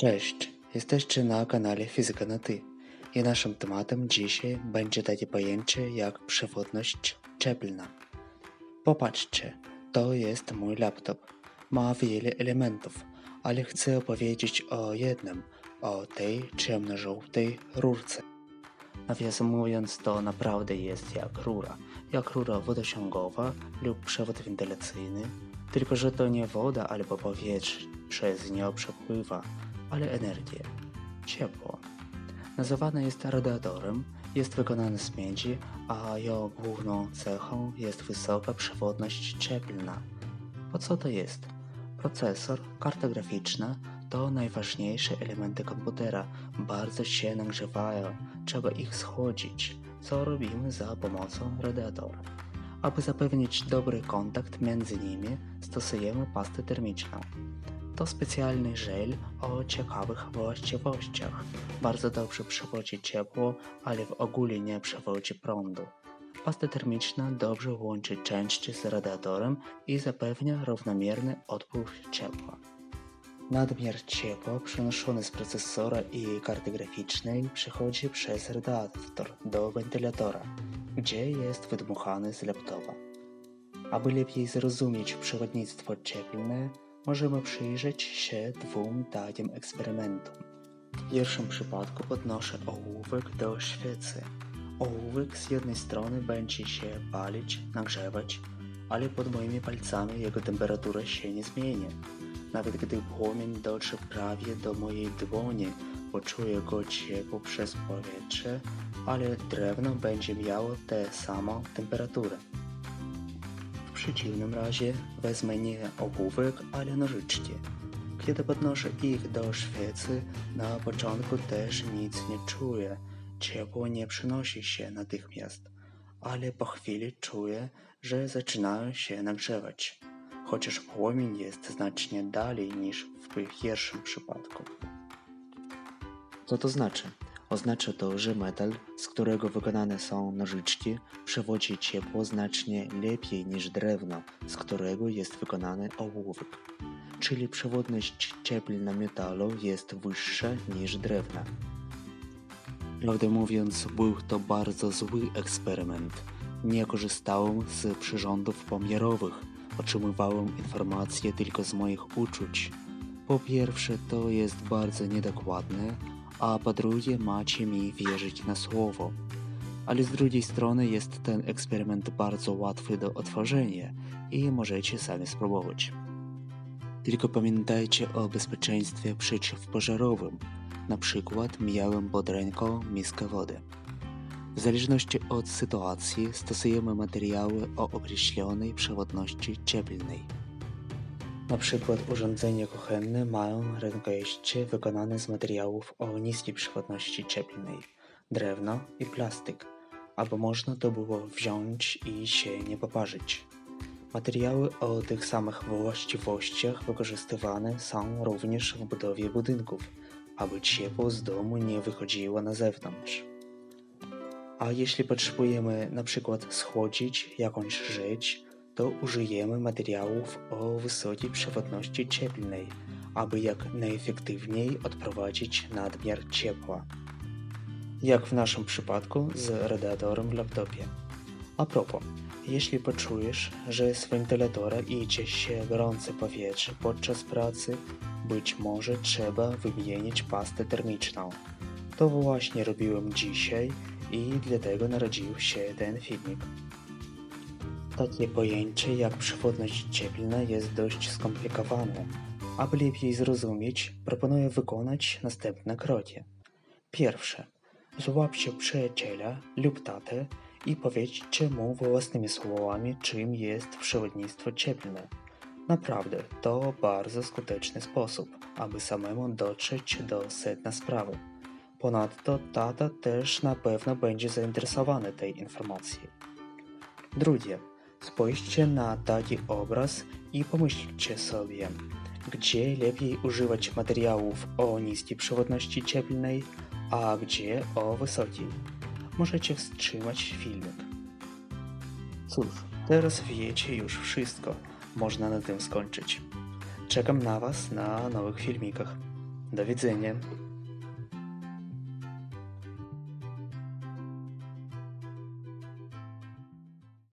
Cześć, jesteście na kanale Fizyka na Ty i naszym tematem dzisiaj będzie takie pojęcie jak przewodność cieplna. Popatrzcie, to jest mój laptop. Ma wiele elementów, ale chcę opowiedzieć o jednym, o tej ciemno-żółtej rurce. Nawiasem mówiąc, to naprawdę jest jak rura, jak rura wodociągowa lub przewód wentylacyjny, tylko że to nie woda albo powietrze przez nią przepływa, ale energię, ciepło. Nazywane jest radiatorem, jest wykonane z miedzi, a jego główną cechą jest wysoka przewodność cieplna. Po co to jest? Procesor, karta graficzna to najważniejsze elementy komputera. Bardzo się nagrzewają, trzeba ich schłodzić, co robimy za pomocą radiatora. Aby zapewnić dobry kontakt między nimi, stosujemy pastę termiczną. To specjalny żel o ciekawych właściwościach. Bardzo dobrze przewodzi ciepło, ale w ogóle nie przewodzi prądu. Pasta termiczna dobrze łączy części z radiatorem i zapewnia równomierny odpływ ciepła. Nadmiar ciepła przenoszony z procesora i karty graficznej przechodzi przez radiator do wentylatora, gdzie jest wydmuchany z laptopa. Aby lepiej zrozumieć przewodnictwo cieplne, możemy przyjrzeć się dwóm takim eksperymentom. W pierwszym przypadku podnoszę ołówek do świecy. Ołówek z jednej strony będzie się palić, nagrzewać, ale pod moimi palcami jego temperatura się nie zmieni. Nawet gdy płomień dotrze prawie do mojej dłoni, poczuję go ciepło przez powietrze, ale drewno będzie miało tę samą temperaturę. W przeciwnym razie wezmę nie ołówek, ale nożyczki. Kiedy podnoszę ich do świecy, na początku też nic nie czuję. Ciepło nie przenosi się natychmiast, ale po chwili czuję, że zaczynają się nagrzewać, chociaż płomień jest znacznie dalej niż w pierwszym przypadku. Co to znaczy? Oznacza to, że metal, z którego wykonane są nożyczki, przewodzi ciepło znacznie lepiej niż drewno, z którego jest wykonany ołówek. Czyli przewodność cieplna metalu jest wyższa niż drewna. Prawdę mówiąc, był to bardzo zły eksperyment. Nie korzystałem z przyrządów pomiarowych, otrzymywałem informacje tylko z moich uczuć. Po pierwsze, to jest bardzo niedokładne, a po drugie, macie mi wierzyć na słowo. Ale z drugiej strony jest ten eksperyment bardzo łatwy do otworzenia i możecie sami spróbować. Tylko pamiętajcie o bezpieczeństwie przeciwpożarowym. Na przykład miałem pod ręką miskę wody. W zależności od sytuacji stosujemy materiały o określonej przewodności cieplnej. Na przykład urządzenia kuchenne mają rękojeście wykonane z materiałów o niskiej przewodności cieplnej, drewno i plastyk, aby można to było wziąć i się nie poparzyć. Materiały o tych samych właściwościach wykorzystywane są również w budowie budynków, aby ciepło z domu nie wychodziło na zewnątrz. A jeśli potrzebujemy na przykład schłodzić jakąś rzecz, użyjemy materiałów o wysokiej przewodności cieplnej, aby jak najefektywniej odprowadzić nadmiar ciepła. Jak w naszym przypadku z radiatorem w laptopie. A propos, jeśli poczujesz, że z wentylatora idzie się gorące powietrze podczas pracy, być może trzeba wymienić pastę termiczną. To właśnie robiłem dzisiaj i dlatego narodził się ten filmik. Takie pojęcie jak przewodność cieplna jest dość skomplikowane. Aby lepiej zrozumieć, proponuję wykonać następne kroki. Pierwsze. Złapcie przyjaciela lub tatę i powiedzcie mu własnymi słowami, czym jest przewodnictwo cieplne. Naprawdę, to bardzo skuteczny sposób, aby samemu dotrzeć do sedna sprawy. Ponadto tata też na pewno będzie zainteresowany tej informacją. Drugie. Spójrzcie na taki obraz i pomyślcie sobie, gdzie lepiej używać materiałów o niskiej przewodności cieplnej, a gdzie o wysokiej. Możecie wstrzymać filmik. Cóż, teraz wiecie już wszystko. Można na tym skończyć. Czekam na Was na nowych filmikach. Do widzenia.